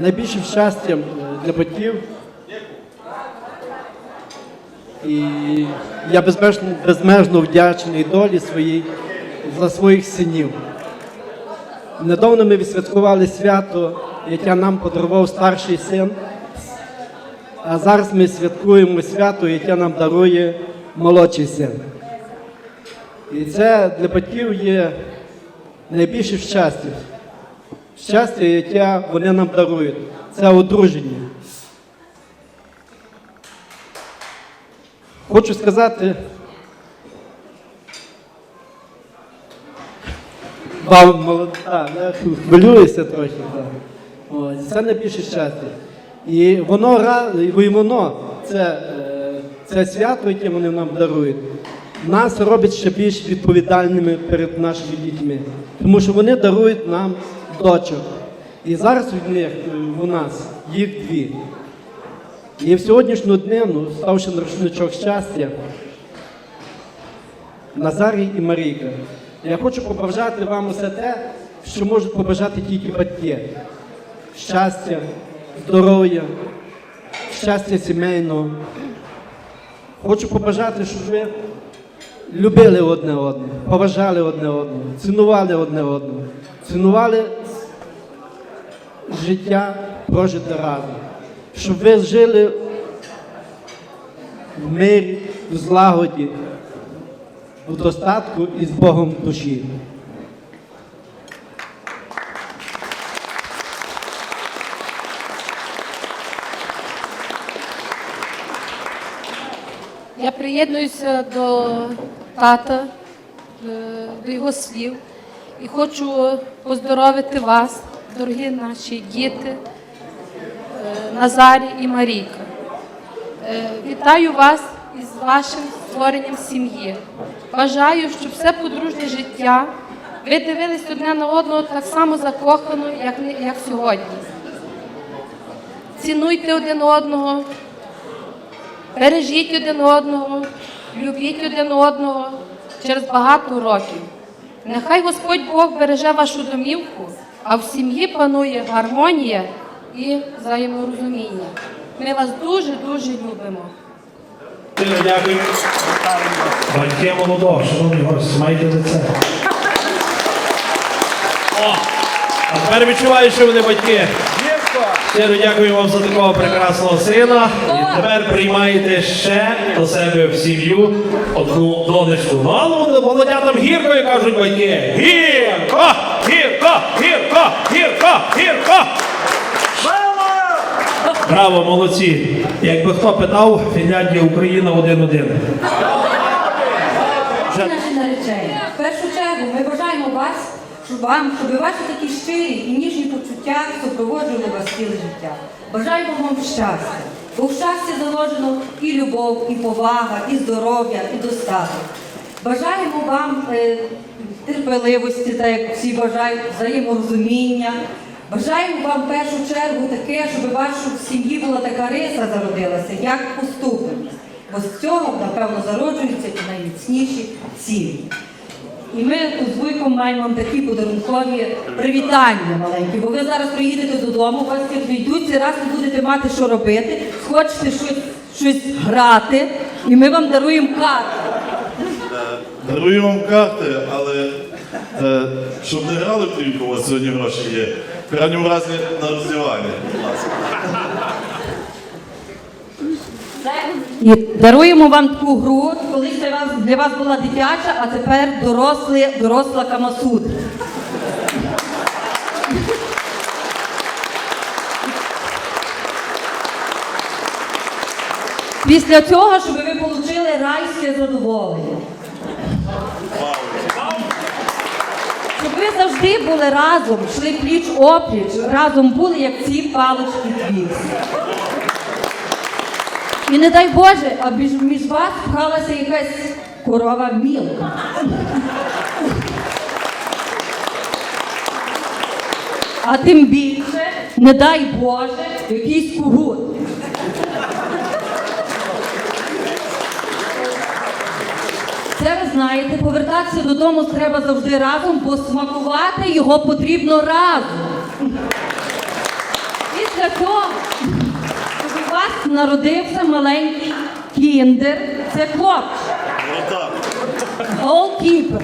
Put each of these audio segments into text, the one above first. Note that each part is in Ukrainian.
найбільшим щастям е, для батьків. І я безмежно, безмежно вдячний долі своїй за своїх синів. Недавно ми відсвяткували свято, яке нам подарував старший син. А зараз ми святкуємо свято, яке нам дарує молодший син. І це для батьків є найбільше щастя. Щастя, яке вони нам дарують. Це одруження. Хочу сказати. Вам молода, хвилююся трохи. Так. Це найбільше щастя. І воно і воно, це, е, це свято, яке вони нам дарують, нас робить ще більш відповідальними перед нашими дітьми. Тому що вони дарують нам дочок. І зараз е, у нас їх дві. І в сьогоднішню днину, ставши на рушничок щастя, Назарій і Марійка. Я хочу побажати вам усе те, що можуть побажати тільки батьки. Щастя, здоров'я, щастя сімейного. Хочу побажати, щоб ви любили одне одного, поважали одне одного, цінували одне одного, цінували життя прожите разом. Щоб ви жили в мирі, в злагоді, в достатку і з Богом душі. Я приєднуюся до тата, е, до його слів і хочу поздоровити вас, дорогі наші діти, е, Назарі і Марійка. Е, Вітаю вас із вашим створенням сім'ї. Бажаю, щоб все подружнє життя ви дивились одне на одного так само закохано, як, як сьогодні. Цінуйте один одного, Бережіть один одного, любіть один одного через багато років. Нехай Господь Бог береже вашу домівку, а в сім'ї панує гармонія і взаєморозуміння. Ми вас дуже-дуже любимо. Дякую. Батьки молодого, шановні гості, маєте лице. А тепер відчуваю, що вони батьки. Щиро дякую вам за такого прекрасного сина. І тепер приймаєте ще до себе в сім'ю одну донечку. Ну, ну, молодятам гірко, як кажуть батьки. Гірко! Гірко! Гірко! Гірко! Гірко! Браво, молодці! Якби хто питав, Фінляндія, Україна один-один. Наші наречені. В першу чергу ми бажаємо вас, щоб вам, щоб ваші такі щирі і ніжні почуття супроводжували вас ціле життя. Бажаємо вам щастя. Бо в щасті заложено і любов, і повага, і здоров'я, і достаток. Бажаємо вам е, терпеливості, так як всі бажають, взаєморозуміння. Бажаємо вам в першу чергу таке, щоб у вашій сім'ї була така риса зародилася, як поступленість. Бо з цього, напевно, зароджуються і найміцніші сім'ї. І ми тут з Вуйком маємо вам такі подарункові привітання маленькі, бо ви зараз приїдете додому, у вас тут війдуться, раз не будете мати що робити, хочете щось, щось грати, і ми вам даруємо карту. Дарую вам карти, але е, щоб не грали в клінку, у вас сьогодні гроші є. В крайньому разі на роздівання, будь ласка. І даруємо вам таку гру, колись для вас, для вас була дитяча, а тепер дорослі, доросла камасутра. Після цього, щоб ви отримали райське задоволення. Щоб ви завжди були разом, йшли пліч опліч, разом були, як ці палички твікс. І не дай Боже, а між вас пхалася якась корова мілка. А тим більше, не дай Боже, якийсь кугут. Це ви знаєте, повертатися додому треба завжди разом, бо смакувати його потрібно разом. І для того, у вас народився маленький кіндер, це хлопчик. Голкіпер.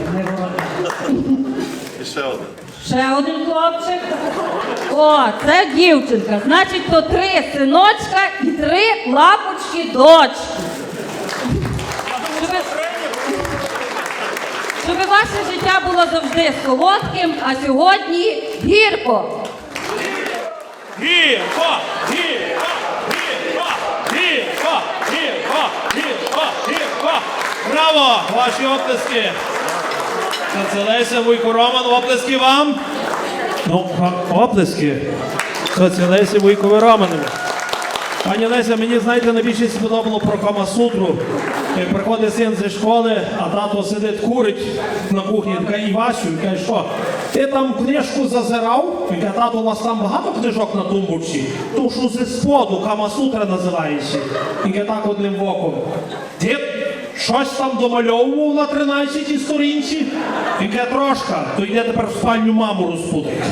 І ще один. Ще один хлопчик. О, це дівчинка. Значить, то три синочка і три лапочки дочки. Щоб ваше життя було завжди солодким, а сьогодні гірко. Гірко! Гірко! Гірко! Гірко! Гірко! Гірко! Гірко! Браво! Ваші оплески! Це Леся Вуйко Роман, оплески вам! Ну, оплески. Це Леся Вуйкові Романові. Пані Леся, мені знаєте, найбільше сподобало про Камасутру. Як приходить син зі школи, а тато сидить, курить на кухні, така Івасю, каже, що ти там книжку зазирав? Каже, тато, у вас там багато книжок на тумбурці? То що зі споду Камасутра називається. І каже, так одним оком. Дід, щось там домальовував на 13 сторінці? І каже, трошка, то йде тепер в спальню маму розпутати.